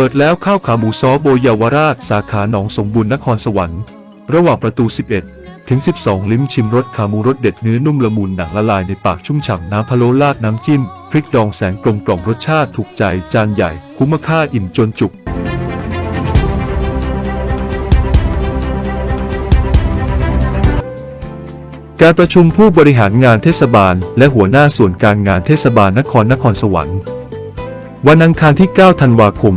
ปิดแล้วข้าวขาหมูซอโบเยาวราชสาขาหนองสมบูรณ์นครสวรรค์ ระหว่างประตู 11 ถึง 12 ลิ้มชิมรสขาหมูรสเด็ดเนื้อนุ่มละมุนหนังละลายในปากชุ่มฉ่ำน้ำพะโล้ราดน้ำจิ้ม พริกดองแสงกลมกล่อมรสชาติถูกใจจานใหญ่ คุ้มค่าอิ่มจนจุกการประชุมผู้บริหารงานเทศบาล และหัวหน้าส่วนการงานเทศบาลนครนครสวรรค์ วันอังคารที่ 9 ธันวาคม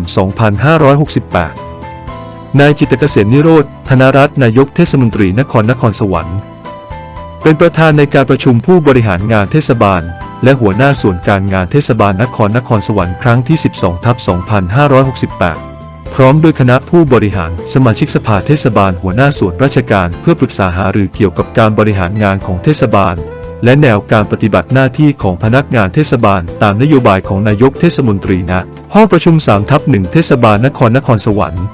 2568 นายจิตเกษมนิโรธ ธนรัตน์นายกเทศมนตรีนครนครสวรรค์ เป็นประธานในการประชุมผู้บริหารงานเทศบาล และหัวหน้าส่วนการงานเทศบาลนครนครสวรรค์ครั้งที่ 12 ทับ 2568 พร้อมด้วยคณะผู้บริหารสมาชิกสภาเทศบาลหัวหน้าส่วนราชการเพื่อปรึกษาหารือเกี่ยวกับการบริหารงานของเทศบาล และแนวการปฏิบัติหน้าที่ของพนักงานเทศบาล ตามนโยบายของนายกเทศมนตรีณห้องประชุม3ทับ1เทศบาลนครนครสวรรค์